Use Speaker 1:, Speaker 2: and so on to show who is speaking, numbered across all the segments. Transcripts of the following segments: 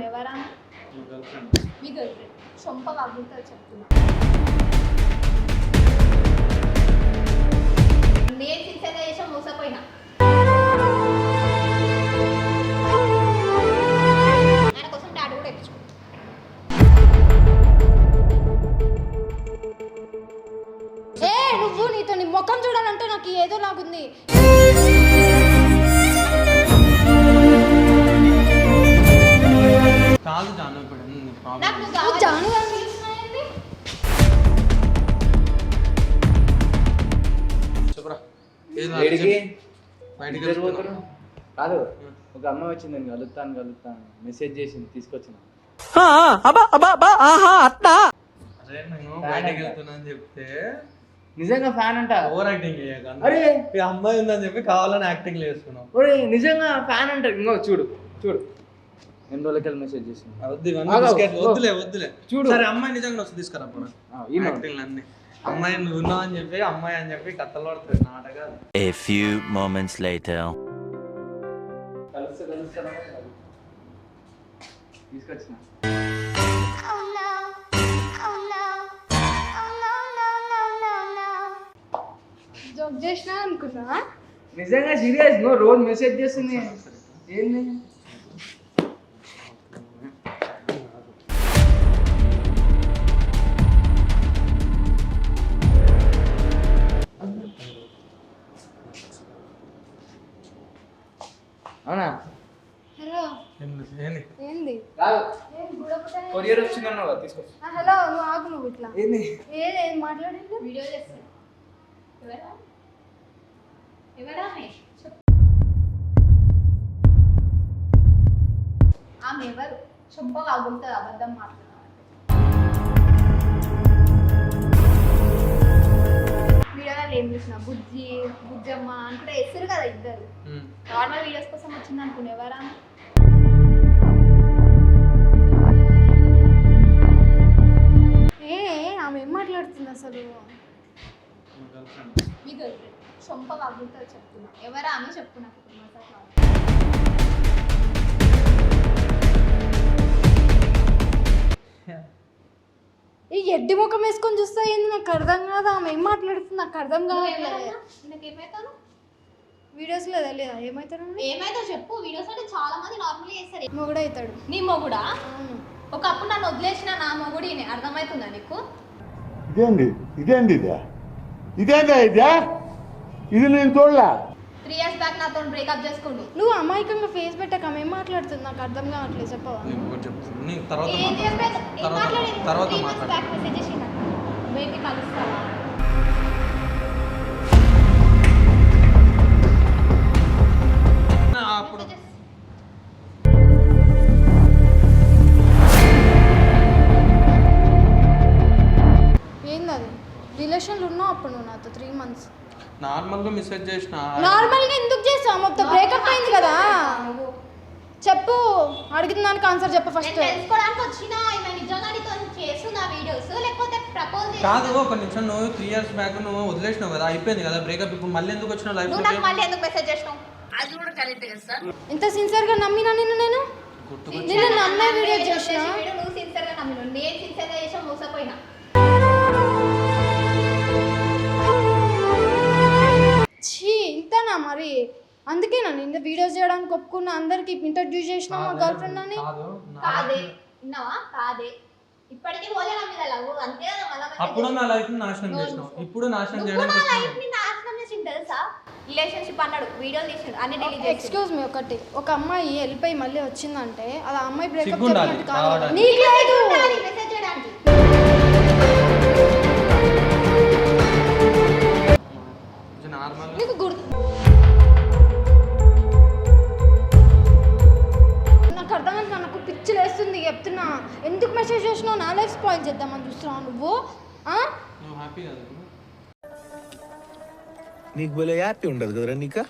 Speaker 1: అనుకున్నా ఎవరా. మీ girl friend సొంప వాగుతుంది చెప్తున్నా. నేను సిన్సియర్గా చేసా మోసపోయినా. ఆయన కోసం డాడీ కూడా ఎక్కించుకున్నా
Speaker 2: ఏ నువ్వు నీతో నీ ముఖం చూడాలంటే నాకు ఏదో లాగుంది.
Speaker 3: కాదు జాను ఇప్పుడు నీ
Speaker 1: నాకు
Speaker 3: ప్రాబ్లం
Speaker 1: నువ్వు
Speaker 2: నువ్వు
Speaker 1: కావాలి.
Speaker 2: జాను గారిని పిలుస్తున్నావేంటి?
Speaker 3: చెప్పురా. ఏది
Speaker 4: ఏడికి?
Speaker 3: బయటికి
Speaker 4: ఇద్దరు
Speaker 3: వెళ్తున్నావు?
Speaker 4: పోతురు? కాదు ఒక అమ్మాయి వచ్చింది నేను కలుస్తాను కలుస్తాను మెసేజ్ చేసింది తీసుకొచ్చిన.
Speaker 3: అరే నేను బయటికి
Speaker 4: అంట.
Speaker 3: వెళ్తున్నా అని చెప్తే
Speaker 4: నిజంగా ఫ్యాన్ అంట?
Speaker 3: ఓవర్ యాక్టింగ్ చేయక
Speaker 4: అరే.
Speaker 3: ఈ అమ్మాయి ఉందని చెప్పి కావాలని యాక్టింగ్ చేస్తున్నావు.
Speaker 4: ఒరే నిజంగా ఫ్యాన్ అంట. ఇంకో చూడు చూడు. ఎన్ని రోజులకి మెసేజ్ చేసింది?
Speaker 3: వద్దు ఇవన్నీ. వద్దులే వద్దులే.
Speaker 4: చూడు.
Speaker 3: సరే అమ్మాయి నిజంగా వస్తుంది తీసుకురా అన్ని. అమ్మాయి నువ్వు ఉన్నావు అని చెప్పి అమ్మాయి అని చెప్పి కథలు పడుతుంది నాటకాలు.
Speaker 5: A few moments later.
Speaker 4: కలుస్తా కలుస్తా తీసుకొచ్చిన.
Speaker 2: జోక్ చేసినా అనుకున్నా
Speaker 4: నిజంగా సీరియస్ నువ్వు రోజు మెసేజ్ చేస్తుంది ఏంది? కదా తీసుకో.
Speaker 2: ఆ, హలో నువ్వు ఆగు నువ్వు ఇట్లా.
Speaker 4: ఏంది?
Speaker 2: ఏ ఏం
Speaker 1: వీడియో చేస్తున్నా ఎవరా? ఎవరా ఆమె? ఎవరు? చొంప వాగుతుంది అబద్ధం మాట్లాడాలి వీడియోలో ఏం చూసిన? బుజ్జి బుజ్జమ్మ అంటే వేస్తారు కదా ఇద్దరు. నార్మల్ వీడియోస్ కోసం వచ్చింది అనుకునే ఆమె
Speaker 2: ఏం మాట్లాడుతుంది అసలు.
Speaker 1: మీ గర్ల్ ఫ్రెండ్ చొంప వాగుతుంది చెప్తున్నా. ఎవరా ఆమె చెప్పు నాకు ఇప్పుడు మాట్లాడాలి
Speaker 2: ఈ ఎడ్డి ముఖం వేసుకొని చూస్తా ఏంది? నాకు అర్థం కాదు. ఆమె ఏం మాట్లాడుతుంది? నాకు అర్థం కావట్లేదు.
Speaker 1: నాకేమైతాను
Speaker 2: వీడియోస్లో తెలియదా? ఏమవుతాడు
Speaker 1: ఏమైతే చెప్పు. వీడియోస్ అంటే చాలా మంది నార్మల్ చేస్తారు.
Speaker 2: మొగుడు అవుతాడు
Speaker 1: నీ మొగుడా? ఒకప్పుడు నన్ను వదిలేసిన నా మొగుడు ఈయన. అర్థమవుతుందా నీకు?
Speaker 6: ఇదేంది ఇదేంది ఇదే ఇదేందా ఇదే ఇది నేను చూడలే
Speaker 1: త్రీ ఇయర్స్ బ్యాక్ నాతో బ్రేకప్ చేసుకుండు
Speaker 2: నువ్వు అమాయకంగా ఫేస్ పెట్టక మాట్లాడుతుంది నాకు అర్థం కావట్లేదు చెప్పవా
Speaker 3: నేను ఒకటి చెప్తాను నీ తర్వాత
Speaker 1: ఏం
Speaker 3: మాట్లాడు. తర్వాత మాట్లాడు
Speaker 1: కలుస్తావా?
Speaker 2: రిలేషన్లు ఉన్నావు అప్పుడు నువ్వు నాతో త్రీ మంత్స్
Speaker 3: నార్మల్గా మెసేజ్ చేసిన.
Speaker 2: నార్మల్గా ఎందుకు చేసావు మొత్తం బ్రేకప్ అయింది కదా. చెప్పు అడిగిన దానికి ఆన్సర్ చెప్పు
Speaker 1: నేను
Speaker 2: ఫస్ట్
Speaker 1: తెలుసుకోవడానికి వచ్చిన ఈమె నిజంగా నీతో చేస్తున్నా వీడియోస్ లేకపోతే ప్రపోజ్
Speaker 3: కాదు ఒక నిమిషం నువ్వు త్రీ ఇయర్స్ బ్యాక్ నువ్వు వదిలేసినావు కదా అయిపోయింది కదా బ్రేకప్ ఇప్పుడు మళ్ళీ ఎందుకు వచ్చిన లైఫ్
Speaker 1: నువ్వు నాకు మళ్ళీ ఎందుకు మెసేజ్ చేసినావు?
Speaker 2: ఇంత సిన్సియర్గా నమ్మినా నిన్ను నేను? నిన్ను నమ్మే వీడియో చేసిన?
Speaker 1: వీడియో నువ్వు సిన్సియర్గా నమ్మిన నేను సిన్సియర్గా చేసా మోసపోయినా.
Speaker 2: ఛీ ఇంతనా మరి? అందుకేనా నిన్న వీడియోస్ చేయడానికి ఒప్పుకున్న అందరికి ఇంట్రడ్యూస్ చేసిన మా గర్ల్ ఫ్రెండ్ అని?
Speaker 3: కాదు నా-
Speaker 1: కాదే విన్నావా కాదే. ఇప్పటికీ పోలే నా మీద లవ్? అంతే కదా మళ్ళా
Speaker 3: అప్పుడు నా లైఫ్ నాశనం చేసినావు. ఇప్పుడు నాశనం
Speaker 1: నా. లైఫ్ని నాశనం చేసింది తెలుసా? రిలేషన్షిప్ అన్నాడు వీడియోలు తీసిండు అన్ని డిలీట్ చేసి
Speaker 2: ఎక్స్క్యూజ్ మీ ఒకటి. ఒక అమ్మాయి వెళ్ళిపోయి మళ్ళీ వచ్చిందంటే అది ఆ అమ్మాయి బ్రేకప్ జరిగినట్టు కాదు. నీకు లేదు.
Speaker 1: మెసేజ్ చేయడానికి.
Speaker 2: నీకు గుర్తు నాకు అర్థం కాదు నాకు పిచ్చి లేస్తుంది చెప్తున్నా. ఎందుకు మెసేజ్ చేసినావు? నా లైఫ్ స్పాయిల్ చేద్దామని చూస్తున్నావు నువ్వు?
Speaker 7: నీకు భలే హ్యాపీ ఉండదు కదరా నీకా?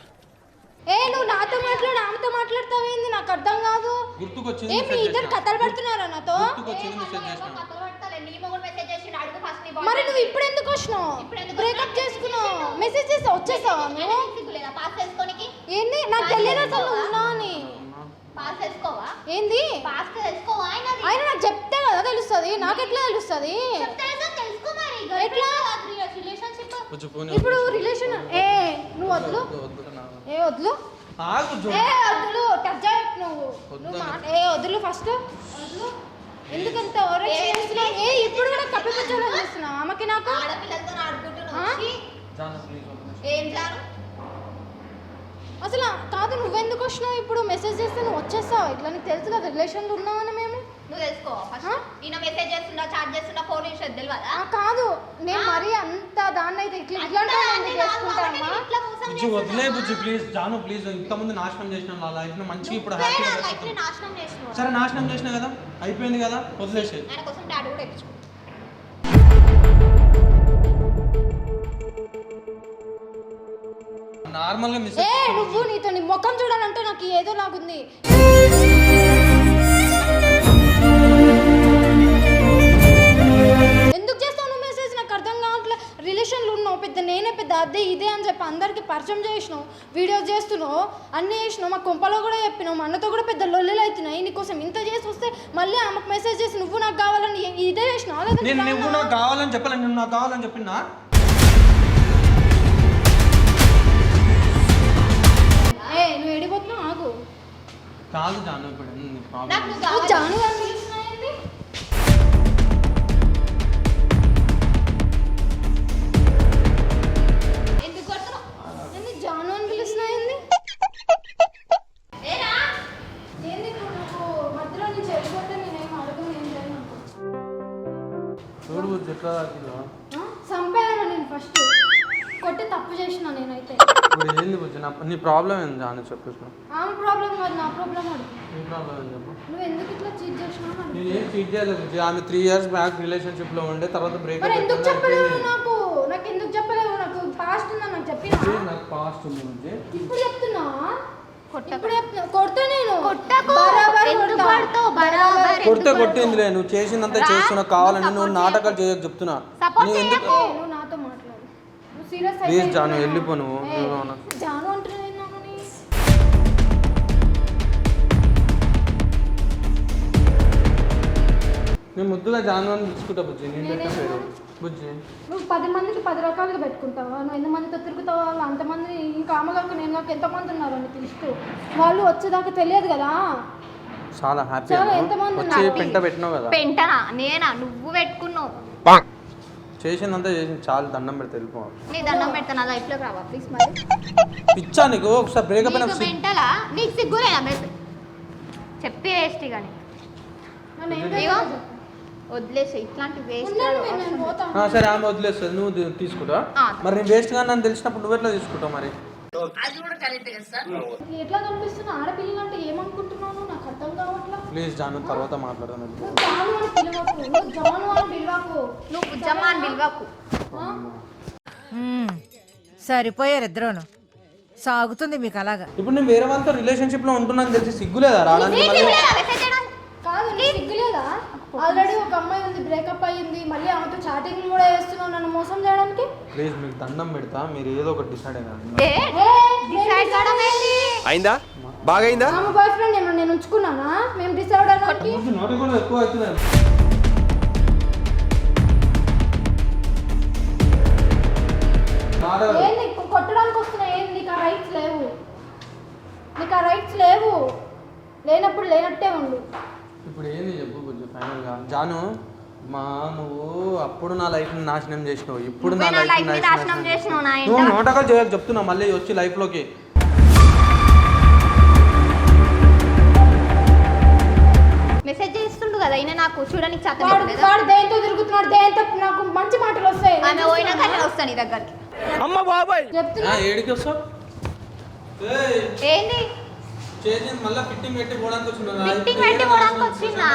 Speaker 2: ఏ నువ్వు నాతో మాట్లాడు ఆమెతో మాట్లాడతావేంది నాకు అర్థం కాదు.
Speaker 3: గుర్తుకొచ్చింది
Speaker 2: ఏ మీ ఇద్దరు. కథలు పడుతున్నారా నాతో?
Speaker 3: గుర్తుకొచ్చింది మెసేజ్ చేసిన.
Speaker 1: కథలు పడతాలే. నీ మొగుడు మెసేజ్ చేసిండు అడుగు ఫస్ట్ నీ
Speaker 2: మరి నువ్వు ఇప్పుడు ఎందుకు వచ్చినావు? బ్రేకప్? చేసుకున్నావు. మెసేజ్ చేసావు వచ్చేసావా నువ్వు?
Speaker 1: లేదా? పాస్ చేసుకోనికి?
Speaker 2: ఏంది? నాకు తెలియదు అసలు నువ్వు ఉన్నా అని
Speaker 1: పాస్ చేసుకోవా?
Speaker 2: ఏంది?
Speaker 1: పాస్ చేసుకో
Speaker 2: నాకెట్లా తెలుస్తుంది.
Speaker 1: తెలుసా? తెలుసుకో మరి.
Speaker 2: ఎట్లా?
Speaker 3: పోనీ
Speaker 2: ఇప్పుడు రిలేషన్ ఏ నువ్వు వద్దు?
Speaker 3: వద్దు, వద్దు.
Speaker 2: ఏ వద్దు. ఏ వద్దులు టచ్ నువ్వు.
Speaker 3: వద్దు
Speaker 2: నువ్వు ఏ వద్దులు ఫస్ట్ వద్దులు ఎందుకంత ఏ ఇప్పుడు కూడా చూస్తున్నావు? ఆమెకి నాకు?
Speaker 1: ఆడపిల్లలతో? ఆడుకుంటున్నావు. ఏం జాను?
Speaker 2: అసలు కాదు నువ్వెందుకు వచ్చినావు? ఇప్పుడు మెసేజ్ చేస్తే నువ్వు వచ్చేస్తావు? ఇట్లా నీకు తెలుసు కదా రిలేషన్లో ఉన్నామని మేము?
Speaker 1: నువ్వు తెలుసుకో? ఈయన మెసేజ్ చేస్తున్నా చాట్ చేస్తున్నా ఫోన్ చేసేది తెలియదా
Speaker 2: ఆ, కాదు నేను మరీ అంత దాన్ని అయితే ఇట్లా ఇట్లాంటి చేసుకుంటామా
Speaker 3: వదిలే బుజ్జి ప్లీజ్ జాను ప్లీజ్ ఇంతకుముందు నాశనం చేసిన నా లైఫ్ మంచిగా ఇప్పుడు హ్యాపీగా సరే నాశనం చేసినా కదా? అయిపోయింది కదా? వదిలేసి
Speaker 1: ఆయన కోసం డాడీ కూడా ఎక్కించుకో.
Speaker 3: నార్మల్గా మిస్
Speaker 2: ఏ నువ్వు నీతో నీ ముఖం చూడాలంటే నాకు ఏదో లాగుంది. అదే ఇదే అని చెప్పి అందరికి పరిచయం చేసినావు వీడియోస్ చేస్తున్నావు అన్నీ చేసినావు మా కొంపలో కూడా చెప్పినావు మా అన్నతో కూడా పెద్ద లొల్లులు అవుతున్నాయి నీకోసం ఇంత చేసి వస్తే మళ్ళీ ఆమెకు మెసేజ్ చేసి నువ్వు నాకు కావాలని ఇదే చేసినావు
Speaker 3: నేను నువ్వు నాకు కావాలని చెప్పాలి నేను నాకు కావాలని చెప్పినా?
Speaker 2: నువ్వు ఎడిపోతున్నావు ఆగు.
Speaker 3: కాదు జాను ఇప్పుడు ప్రాబ్లం నా ప్రాబ్లం ఏంది జాను చెప్పు
Speaker 2: ఆమె ప్రాబ్లం కాదు నా ప్రాబ్లం అడుగు
Speaker 3: నీ ప్రాబ్లం ఏంది చెప్పు.
Speaker 2: నువ్వు ఎందుకు ఇట్లా చీట్ చేసినావు అని.
Speaker 3: నేను ఏం చీట్ చేయలేదు ఆమె త్రీ ఇయర్స్ బ్యాక్ రిలేషన్షిప్లో ఉండే తర్వాత
Speaker 2: మరి
Speaker 3: బ్రేకప్
Speaker 2: ఎందుకు చెప్పలేవు నాకు? నాకు ఎందుకు చెప్పలేవు? నాకు పాస్ట్ ఉందా నాకు చెప్పినా?
Speaker 3: నాకు పాస్ట్ ఉంది
Speaker 2: ఇప్పుడు చెప్తున్నా? కొడతా
Speaker 3: కొట్టిందిలే. నువ్వు చేసిందంతా
Speaker 1: రా,
Speaker 3: చేస్తున్నా కావాలని
Speaker 1: నువ్వు
Speaker 3: నాటకాలు చేయక. చెప్తున్నా. నువ్వు ఎందుకు
Speaker 2: నాతో మాట్లాడు. సీరియస్
Speaker 3: Please జాను, వెళ్ళిపో నువ్వు.
Speaker 2: జాను
Speaker 3: నేను ముద్దుగా జాను అని పిలుచుకుంటా బుజ్జి. నేను పెట్టిన పేరు. బుజ్జి.
Speaker 2: నువ్వు పది మందికి పది రకాలుగా పెట్టుకుంటావా? నువ్వు ఎంతమందితో తిరుగుతావో? వాళ్ళు అంతమంది ఇంకా ఆమెగాక నేను నాకు ఎంతమంది ఉన్నారు అని తెలుస్తూ వాళ్ళు వచ్చేదాకా తెలియదు కదా?
Speaker 3: చాలా హ్యాపీ
Speaker 2: చాలా ఎంతమంది?
Speaker 3: పెంట పెట్టినావు కదా.
Speaker 1: పెంటనా? నేనా? నువ్వు పెట్టుకున్నావు.
Speaker 3: చేసిందంతా చేసింది. చాలా దండం పెడితే వెళ్ళిపో.
Speaker 1: నీ దండం పెడతా నా లైఫ్ రావా? ప్లీజ్ మరి.
Speaker 3: పిచ్చా నీకు? ఒకసారి బ్రేకప్ అయినా
Speaker 1: నీకు పెంటలా నీకు సిగ్గులేనా మెసేజ్ చెప్పి వేస్ట్ కానీ ఇగో.
Speaker 2: చెప్పు.
Speaker 1: వదిలేసి ఇట్లాంటి వేస్ట్
Speaker 3: సరే ఆమె వదిలేస్తుంది నువ్వు తీ- తీసుకుంటా.
Speaker 1: ఆ.
Speaker 3: మరి నేను వేస్ట్గా నన్ను తెలిసినప్పుడు నువ్వు ఎట్లా తీసుకుంటావు మరి?
Speaker 2: ఎట్లా కనిపిస్తున్నా? ఆడపిల్లలు అంటే ఏమనుకుంటున్నావు నాకు అర్థం కావట్లా.
Speaker 3: ప్లీజ్ జాను తర్వాత మాట్లాడదాం.
Speaker 2: నువ్వు జాను అని పిలవకు. నువ్వు జాను అని పిలవకు.
Speaker 1: నువ్వు బుజ్జమ్మ అని పిలవకు.
Speaker 2: ఆ?
Speaker 8: మ్మ్. సరిపోయారు ఇద్దరును. సాగుతుంది మీకు అలాగా.
Speaker 3: ఇప్పుడు నేను వేరే వాళ్ళతో రిలేషన్షిప్లో ఉంటున్నాను తెలిసి సిగ్గులేదా రావడానికి మళ్ళీ
Speaker 1: సిగ్గులేదా మెసేజ్ చేయడానికి?
Speaker 2: కాదు నీకు సిగ్గులేదా ఆల్రెడీ ఒక అమ్మాయి ఉంది బ్రేకప్ అయ్యింది మళ్ళీ ఆమెతో చాటింగ్ కూడా చేస్తున్నావు నన్ను మోసం చేయడానికి?
Speaker 3: ప్లీజ్ మీకు దండం పెడతా మీరు ఏదో ఒకటి డిసైడ్
Speaker 7: అయిందా? బాగైందా?
Speaker 2: ఆమె బాయ్ ఫ్రెండ్ ఏమన్నా నేను ఉంచుకున్నానా? మేము డిసైడ్ అవ్వడానికి
Speaker 3: నోటి కూడా ఎక్కువ అవుతున్నాయి మాట-
Speaker 2: ఏంది కొట్టడానికి వస్తున్నా ఏంది? నీకు ఆ రైట్స్ లేవు. నీకు ఆ రైట్స్ లేవు. లేనప్పుడు లేనట్టే ఉండు.
Speaker 3: ఇప్పుడు ఏంది చెప్పు? జాను మా నువ్వు అప్పుడు నా లైఫ్ని నాశనం చేసినావు. ఇప్పుడు నా లైఫ్
Speaker 1: నాశనం చేసినావు.
Speaker 3: నువ్వు. నాటకాలు చేయక చెప్తున్నా మళ్ళీ వచ్చి లైఫ్లోకి.
Speaker 1: మెసేజ్ చేస్తుండు కదా ఈయన నాకు చూడడానికి చేత
Speaker 2: వాడు
Speaker 1: లేదా.
Speaker 2: వాడు దేంతో తిరుగుతున్నాడు దేంతో నాకు మంచి మాటలు వస్తాయి?
Speaker 1: ఆమె పోయినాక నేను వస్తాను నీ దగ్గరికి.
Speaker 7: అమ్మ బాబాయ్!
Speaker 2: చెప్తున్నా.
Speaker 3: ఏడికి వస్తావు? ఏయ్,
Speaker 1: ఏంది?
Speaker 3: చేసింది మళ్ళీ ఫిట్టింగ్ పెట్టి పోవడానికి వచ్చిన
Speaker 1: Fitting పెట్టి పోవడానికి వచ్చిందా?